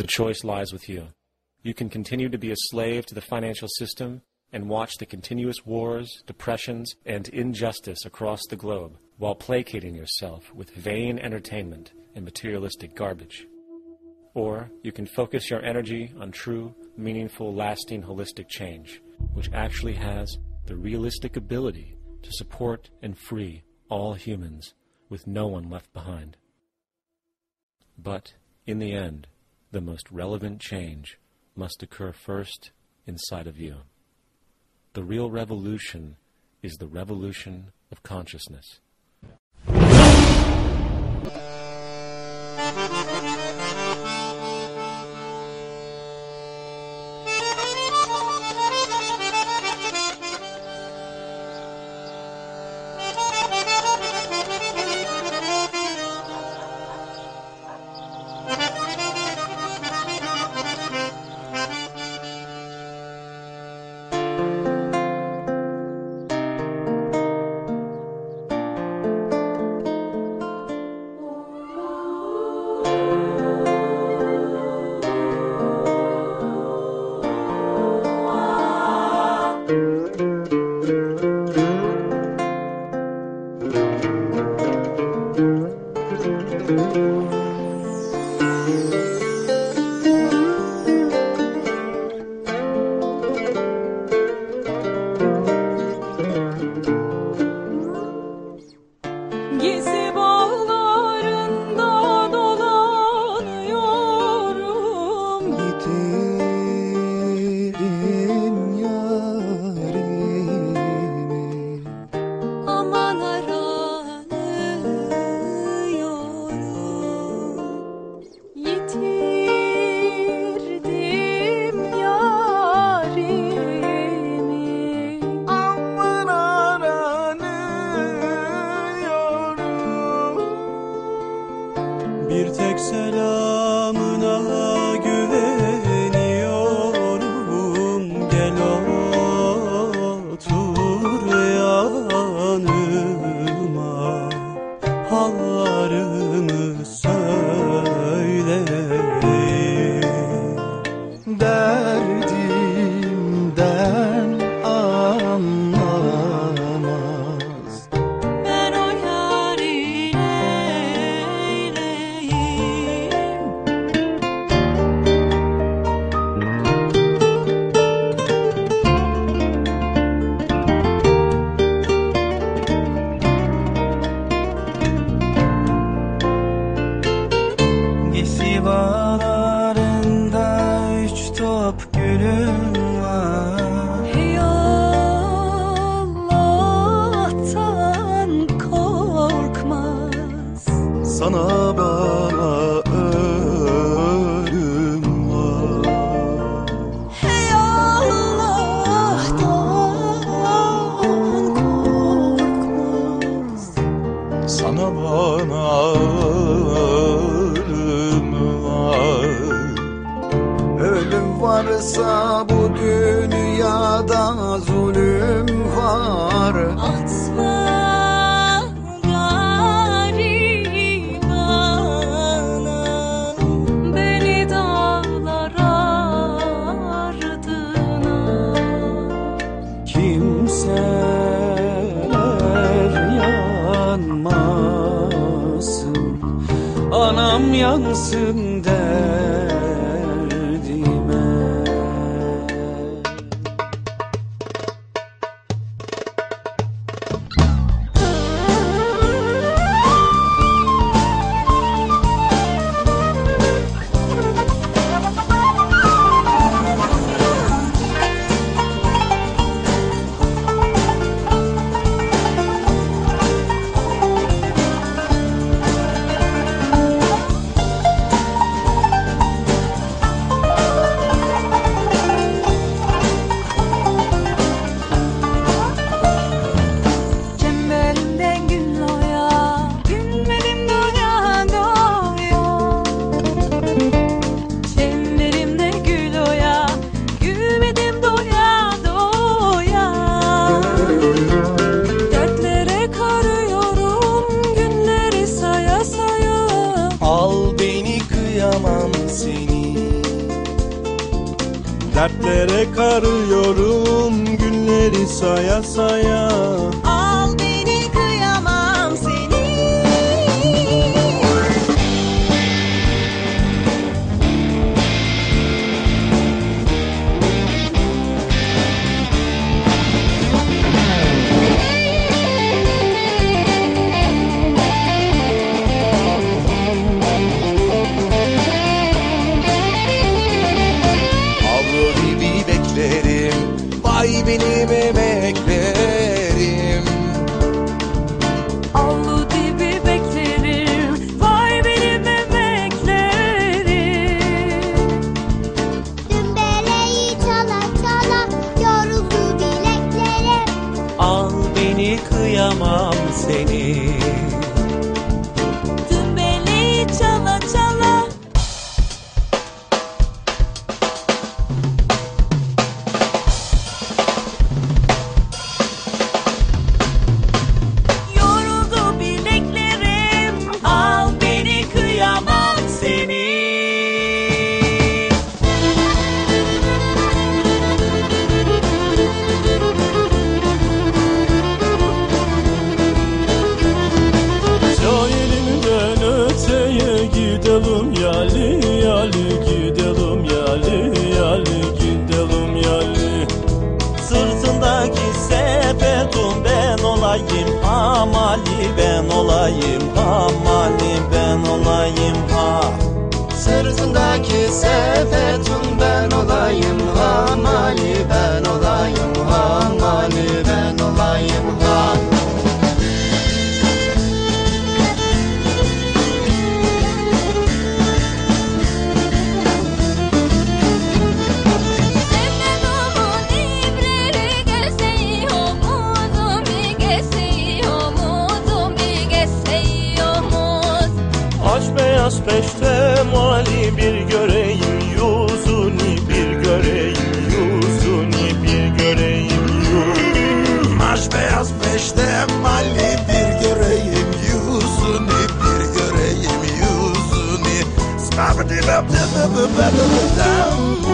The choice lies with you. You can continue to be a slave to the financial system and watch the continuous wars, depressions, and injustice across the globe while placating yourself with vain entertainment and materialistic garbage. Or you can focus your energy on true, meaningful, lasting, holistic change, which actually has the realistic ability to support and free all humans with no one left behind. But, in the end, the most relevant change must occur first inside of you. The real revolution is the revolution of consciousness. Bana ölüm var. Ey Allah'tan Sana bana ölüm var. Ölüm varsa bu dünyada zulüm var. Atma Yansın Gözlere karıyorum günleri saya saya. Sırtındaki sepetun ben olayım hamali ben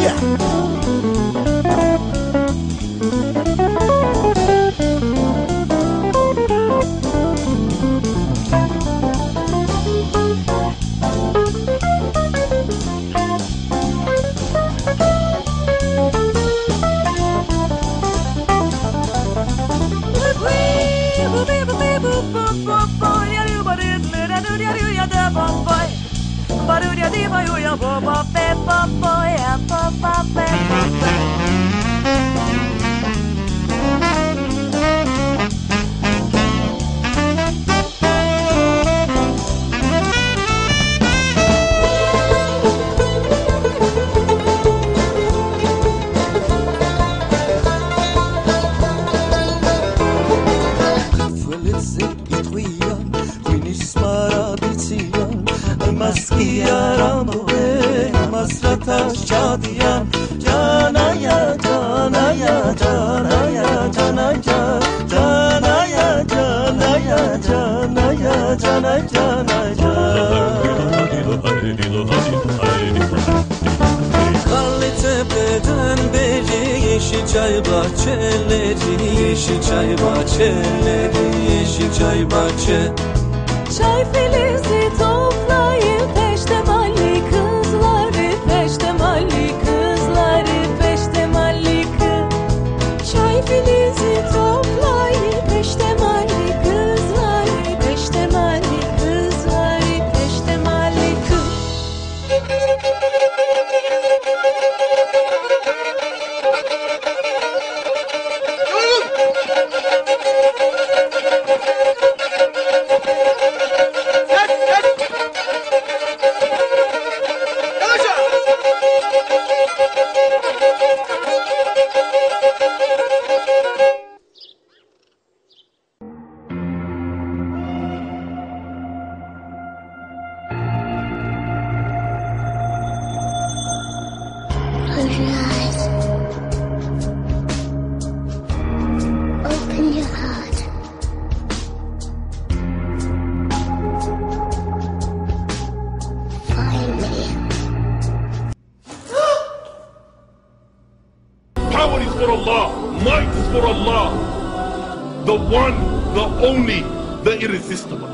Yeah. cana cana can Karlı tepeden beri yeşil çay bahçeleri Yeşil çay bahçeleri yeşil çay bahçe. Çay filizi Allah, might is for Allah, the one, the only, the irresistible.